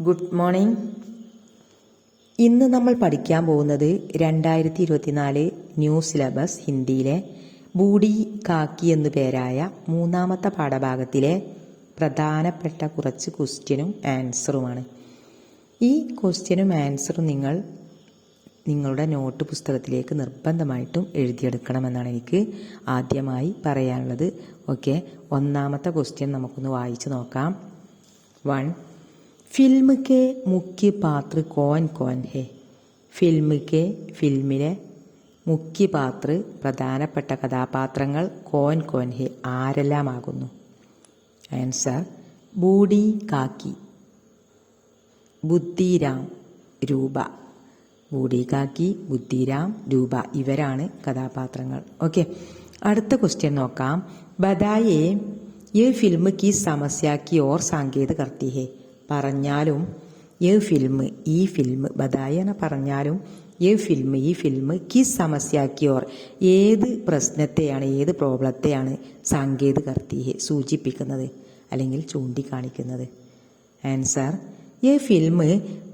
Good morning ഇന്ന് നമ്മൾ പഠിക്കാൻ പോകുന്നത് രണ്ടായിരത്തി ഇരുപത്തിനാല് ന്യൂ സിലബസ് ഹിന്ദിയിലെ ബൂഡി കാക്കി എന്നു പേരായ മൂന്നാമത്തെ പാഠഭാഗത്തിലെ പ്രധാനപ്പെട്ട കുറച്ച് ക്വസ്റ്റ്യനും ആൻസറുമാണ് ഈ ക്വസ്റ്റ്യനും ആൻസറും നിങ്ങൾ നിങ്ങളുടെ നോട്ട് പുസ്തകത്തിലേക്ക് നിർബന്ധമായിട്ടും എഴുതിയെടുക്കണമെന്നാണ് എനിക്ക് ആദ്യമായി പറയാനുള്ളത്. ഓക്കെ ഒന്നാമത്തെ ക്വസ്റ്റ്യൻ നമുക്കൊന്ന് വായിച്ചു നോക്കാം. वन ഫിൽമ് കെ മുഖ്യ പാത്ര കോൻ കോൻ ഹെ. ഫിൽമ് കെ ഫിലിമിലെ മുഖ്യ പാത്ര പ്രധാനപ്പെട്ട കഥാപാത്രങ്ങൾ കോൻ കോൻ ഹെ ആരെല്ലാമാകുന്നു? ആൻസർ ബൂഡി കാക്കി. ബുദ്ധിരാം രൂപ. ബൂഡി കാക്കി ബുദ്ധിരാം രൂപ ഇവരാണ് കഥാപാത്രങ്ങൾ. ഓക്കെ അടുത്ത ക്വസ്റ്റ്യൻ നോക്കാം. ബദായേ ഈ ഫിലിം കി സമസ്യാക്കി ഓർ സാങ്കേതകർത്തി ഹേ. പറഞ്ഞാലും ഏ ഫിൽമ് ഈ ഫിൽമ് ബദായന പറഞ്ഞാലും ഈ ഫിലിം ഈ ഫിലിം കി സമസ്യാക്കിയോർ ഏത് പ്രശ്നത്തെയാണ് ഏത് പ്രോബ്ലത്തെയാണ് സാങ്കേതികർത്തിയെ സൂചിപ്പിക്കുന്നത്? അല്ലെങ്കിൽ ചൂണ്ടിക്കാണിക്കുന്നത്. ആൻസർ ये फिल्म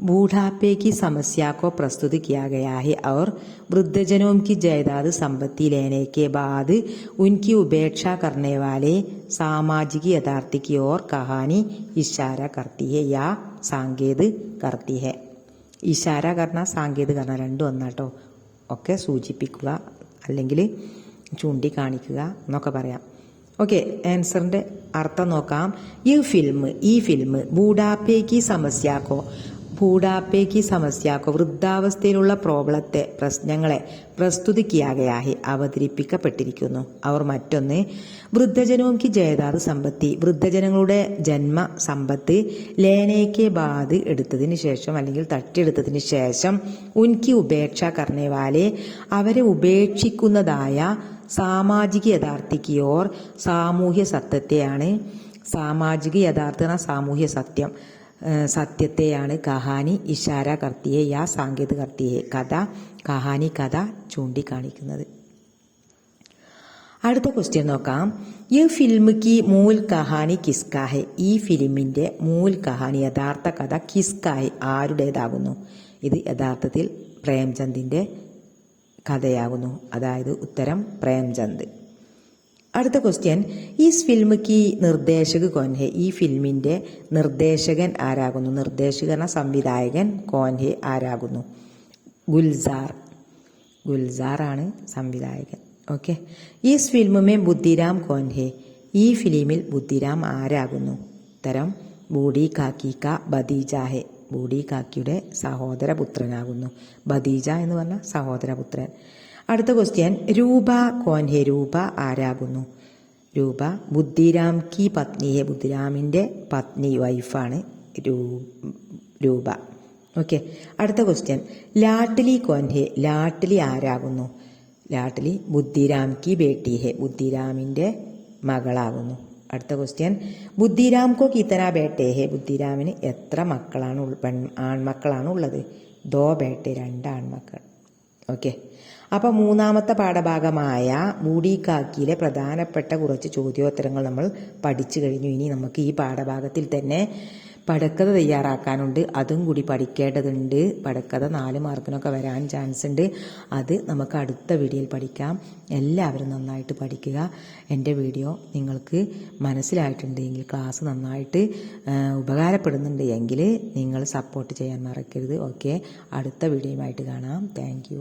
बूढ़ापे की समस्या को प्रस्तुत किया गया है और वृद्धजनों की जायदाद संपत्ति लेने के बाद उनकी उपेक्षा करने वाले सामाजिक यथार्थ की ओर कहानी इशारा करती है या सांकेत करती है ഇഷാര കർണ സാങ്കേത് കർണ രണ്ടും ഒന്നാട്ടോ ഒക്കെ സൂചിപ്പിക്കുക അല്ലെങ്കിൽ ചൂണ്ടിക്കാണിക്കുക എന്നൊക്കെ പറയാം ഓക്കെ ആൻസറിന്റെ അർത്ഥം നോക്കാം. ഈ ഫിലിം ഈ ഫിലിം ബൂഡാപ്പേക്ക് സമസ്യാക്കോ? ഭൂഡാപ്പേക്ക് സമസ്യാക്കോ? വൃദ്ധാവസ്ഥയിലുള്ള പ്രോബ്ലത്തെ പ്രശ്നങ്ങളെ പ്രസ്തുതിക്കിയാകയായി അവതരിപ്പിക്കപ്പെട്ടിരിക്കുന്നു. അവർ മറ്റൊന്ന് വൃദ്ധജനോംക്ക് ജയദാത് സമ്പത്തി. വൃദ്ധജനങ്ങളുടെ ജന്മ സമ്പത്ത് ലേനയ്ക്ക് ബാത് എടുത്തതിന് ശേഷം അല്ലെങ്കിൽ തട്ടിയെടുത്തതിന് ശേഷം ഉൻകി ഉപേക്ഷ കർണേവാലെ അവരെ ഉപേക്ഷിക്കുന്നതായ സാമാജിക യഥാർത്ഥിക്കയോർ സാമൂഹ്യ സത്യത്തെയാണ്. സാമാജിക യഥാർത്ഥ സാമൂഹ്യ സത്യം സത്യത്തെയാണ്. കഹാനി ഇഷാര കർത്തിയെ യാ സാങ്കേത് കർത്തിയെ കഥ കഹാനി കഥ ചൂണ്ടിക്കാണിക്കുന്നത്. അടുത്ത ക്വസ്റ്റ്യൻ നോക്കാം. ഈ ഫിലിം കി മൂൽ കഹാനി കിസ്കാഹെ ഈ ഫിലിമിന്റെ മൂൽ കഹാനി യഥാർത്ഥ കഥ കിസ്കാഹെ ആരുടേതാകുന്നു? ഇത് യഥാർത്ഥത്തിൽ പ്രേംചന്ദിന്റെ കഥയാകുന്നു. അതായത് ഉത്തരം പ്രേംചന്ദ് അടുത്ത ക്വസ്റ്റ്യൻ ഈ ഫിലിമിക്ക് നിർദ്ദേശക കോൻഹെ. ഈ ഫിലിമിന്റെ നിർദ്ദേശകൻ ആരാകുന്നു? നിർദ്ദേശകന സംവിധായകൻ കോൻഹെ ആരാകുന്നു? ഗുൽസാർ. ആണ് സംവിധായകൻ. ഓക്കെ. ഈ ഫിലിമേ ബുദ്ധിരാം കോൻഹെ. ഈ ഫിലിമിൽ ബുദ്ധിരാം ആരാകുന്നു? ഉത്തരം ബൂഡി കാക്കിക്ക ബദീജാഹെ ബൂഡി കാക്കിയുടെ സഹോദരപുത്രനാകുന്നു. ബദീജ എന്ന് പറഞ്ഞ സഹോദരപുത്രൻ. അടുത്ത ക്വസ്റ്റ്യൻ രൂപ കോൻഹെ രൂപ ആരാകുന്നു? രൂപ ബുദ്ധിരാം കി പത്നിയെ ബുദ്ധിരാമിന്റെ പത്നി വൈഫാണ് രൂപ. ഓക്കെ അടുത്ത ക്വസ്റ്റ്യൻ ലാട്ടിലി കോൻഹെ ലാട്ടിലി ആരാകുന്നു? ലാട്ടിലി ബുദ്ധിരാം കി ബേട്ടി ഹെ ബുദ്ധിരാമിന്റെ മകളാകുന്നു. അടുത്ത ക്വസ്റ്റ്യൻ ബുദ്ധിരാം കോ ബേട്ടേ ഹേ. ബുദ്ധിരാമിന് എത്ര മക്കളാണ് പെൺ ആൺമക്കളാണ് ഉള്ളത്? ദോ ബേട്ടെ രണ്ട് ആൺമക്കൾ. ഓക്കെ അപ്പോൾ മൂന്നാമത്തെ പാഠഭാഗമായ മൂടിക്കാക്കിയിലെ പ്രധാനപ്പെട്ട കുറച്ച് ചോദ്യോത്തരങ്ങൾ നമ്മൾ പഠിച്ചു കഴിഞ്ഞു. ഇനി നമുക്ക് ഈ പാഠഭാഗത്തിൽ തന്നെ പടക്കഥ തയ്യാറാക്കാനുണ്ട്. അതും കൂടി പഠിക്കേണ്ടതുണ്ട്. പടക്കഥ നാല് മാർക്കിനൊക്കെ വരാൻ ചാൻസ് ഉണ്ട് അത് നമുക്ക് അടുത്ത വീഡിയോയിൽ പഠിക്കാം. എല്ലാവരും നന്നായിട്ട് പഠിക്കുക. എന്റെ വീഡിയോ നിങ്ങൾക്ക് മനസ്സിലായിട്ടുണ്ടെങ്കിൽ ക്ലാസ് നന്നായിട്ട് ഉപകാരപ്പെടുന്നുണ്ട് എങ്കിൽ നിങ്ങൾ സപ്പോർട്ട് ചെയ്യാൻ മറക്കരുത്. ഓക്കെ? അടുത്ത വീഡിയോയുമായിട്ട് കാണാം. താങ്ക്